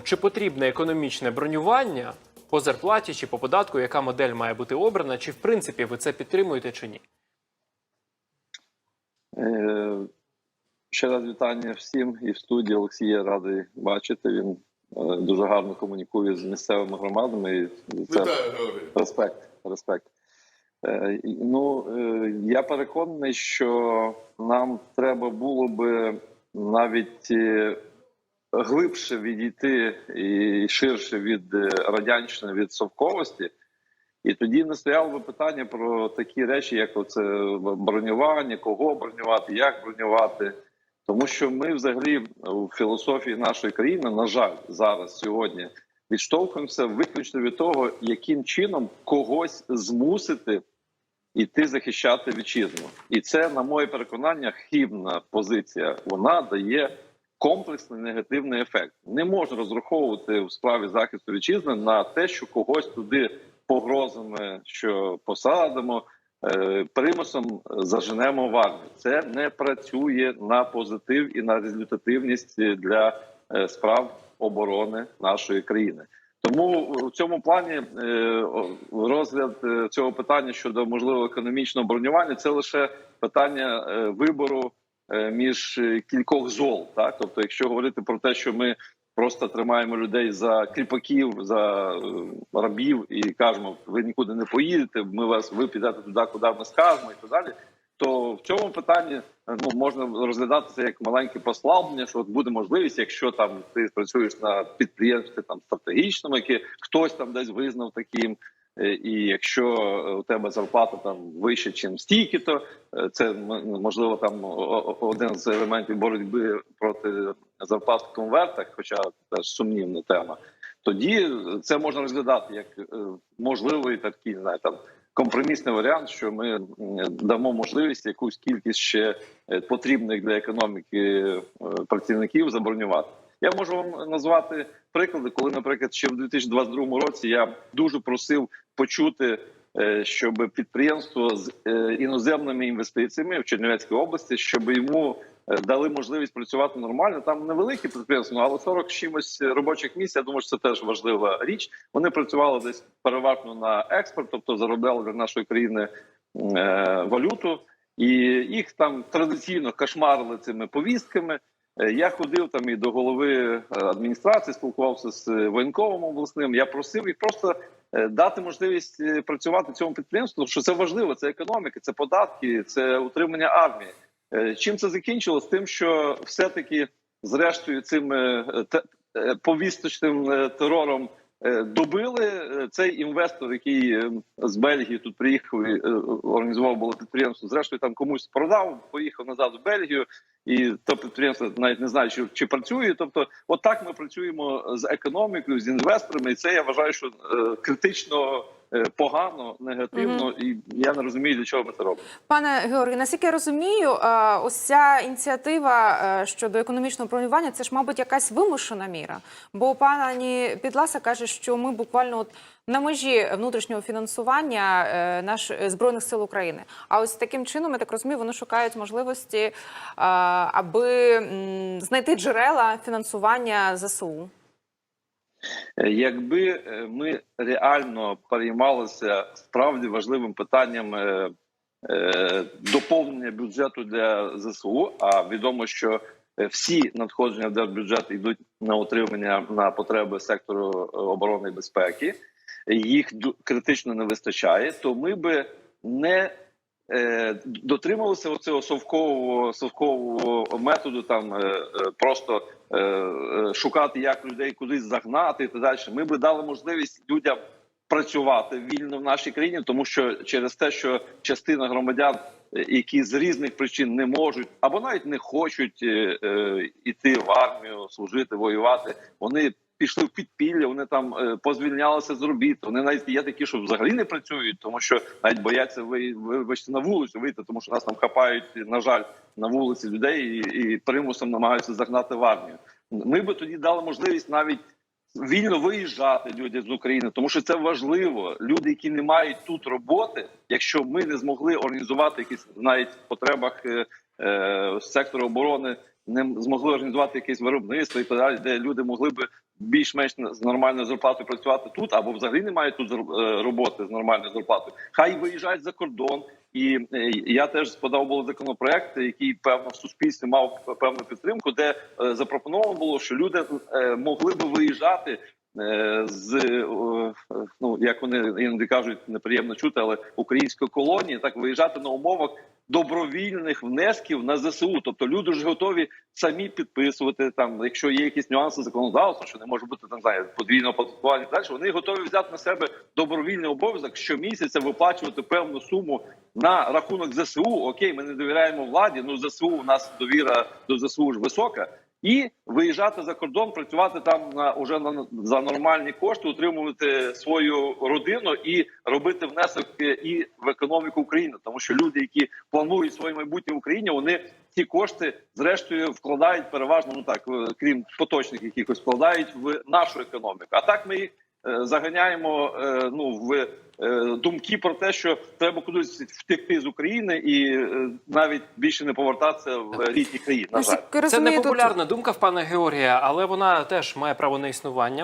Чи потрібне економічне бронювання по зарплаті чи по податку, яка модель має бути обрана, чи в принципі ви це підтримуєте чи ні? Е, Ще раз вітання всім і в студії Олексія радий бачити. Він е, дуже гарно комунікує з місцевими громадами. І це Вітаю, респект. респект. Е, Ну е, я переконаний, що нам треба було би навіть е, глибше відійти і ширше від е, радянщини, від совковості. І тоді не стояло би питання про такі речі, як оце бронювання, кого бронювати, як бронювати. Тому що ми, взагалі, в філософії нашої країни, на жаль, зараз сьогодні відштовхуємося виключно від того, яким чином когось змусити йти захищати вітчизну. І це, на моє переконання, хибна позиція. Вона дає комплексний негативний ефект. Не можна розраховувати в справі захисту вітчизни на те, що когось туди погрозами, що посадимо. е, Примусом заженемо в армію. Це не працює на позитив і на результативність для е, справ оборони нашої країни. Тому в цьому плані е, розгляд цього питання щодо можливого економічного бронювання це лише питання вибору між е, кількох зол. Так, тобто, якщо говорити про те, що ми просто тримаємо людей за кріпаків, за е, рабів і кажемо, ви нікуди не поїдете. Ми вас ви підете туди, куди ми скажемо, і так далі. То в цьому питанні е, ну можна розглядати це як маленьке послаблення, що от буде можливість, якщо там ти працюєш на підприємстві там стратегічному, яке хтось там десь визнав таким. Е, І якщо е, у тебе зарплата там вище, ніж стільки, то е, це можливо там один з елементів боротьби проти зарплат в конвертах, хоча теж сумнівна тема. Тоді це можна розглядати як можливий такий, не знаю, там компромісний варіант, що ми дамо можливість якусь кількість ще потрібних для економіки працівників забронювати. Я можу вам назвати приклади, коли, наприклад, ще в 2022 році я дуже просив почути, е, щоб підприємство з е, іноземними інвестиціями в Чернівецькій області, щоб йому е, дали можливість працювати нормально. Там невелике підприємство, але 40 чимось робочих місць. Я думаю, що це теж важлива річ. Вони працювали десь переважно на експорт, тобто заробляли для нашої країни валюту, і їх там традиційно кошмарили цими повістками. Е, Я ходив там і до голови е, адміністрації, спілкувався з е, воєнковим обласним. Я просив їх просто дати можливість працювати цьому підприємству, що це важливо. Це економіка, це податки, це утримання армії. Чим це закінчилось? Тим, що все-таки, зрештою, цим повісточним терором добили е, цей інвестор, який е, з Бельгії тут приїхав і е, організував було підприємство. Зрештою, там комусь продав, поїхав назад в Бельгію, і то підприємство навіть не знає, чи, чи працює. Тобто, отак ми працюємо з економікою, з інвесторами, і це я вважаю, що е, критично е, погано, негативно, і я не розумію, для чого ми це робимо. Пане Георгію, наскільки я розумію, е, ось ця ініціатива е, щодо економічного бронювання це ж, мабуть, якась вимушена міра. Бо пані Підласа каже, що ми буквально от на межі внутрішнього фінансування е, наш е, збройних сил України. А ось таким чином, я так розумію, вони шукають можливості, е, аби знайти джерела фінансування ЗСУ. Е, Якби е, ми реально переймалися справді важливим питанням е, доповнення бюджету для ЗСУ, а відомо, що всі надходження в держбюджет йдуть на утримання на потреби сектору оборони і безпеки, їх критично не вистачає, то ми би не дотрималися оцього совкового совкового методу, там просто шукати, як людей кудись загнати і так далі. Ми би дали можливість людям працювати вільно в нашій країні, тому що через те, що частина громадян, е, які з різних причин не можуть або навіть не хочуть е, е, іти в армію, служити, воювати, вони. Пішли в підпілля, вони там е, позвільнялися з робіт. Вони навіть є такі, що взагалі не працюють, тому що навіть бояться ви, вибачте, на вулицю вийти, тому що нас там хапають, на жаль, на вулиці людей і, і примусом намагаються загнати в армію. Ми би тоді дали можливість навіть вільно виїжджати людям з України, тому що це важливо. Люди, які не мають тут роботи, якщо ми не змогли організувати якісь навіть в потребах е, сектору оборони, не змогли організувати якесь виробництво і так далі, де люди могли би більш-менш з нормальною зарплатою працювати тут, або взагалі не мають тут е, роботи з нормальною зарплатою. Хай виїжджають за кордон. І е, я теж подав було законопроект, який певно в суспільстві мав певну підтримку, де е, запропоновано було, що люди е, могли би виїжджати е, з е, е, ну як вони іноді кажуть, неприємно чути, але української колонії так виїжджати на умовах добровільних внесків на ЗСУ. Тобто люди ж готові самі підписувати там, якщо є якісь нюанси законодавства, що не може бути там знає подвійного оподаткування. Далі вони готові взяти на себе добровільний обов'язок щомісяця виплачувати певну суму на рахунок ЗСУ. Окей, ми не довіряємо владі. Ну ЗСУ у нас довіра до ЗСУ ж висока. І виїжджати за кордон, працювати там на уже на за нормальні кошти, утримувати свою родину і робити внесок і в економіку України, тому що люди, які планують своє майбутнє в Україні, вони ці кошти зрештою вкладають переважно, ну так е, крім поточних якихось вкладають в нашу економіку. А так ми їх заганяємо е, ну в е, думки про те, що треба кудись втекти з України і е, навіть більше не повертатися в рідні країни. На жаль. Це не популярна думка в пана Георгія, але вона теж має право на існування.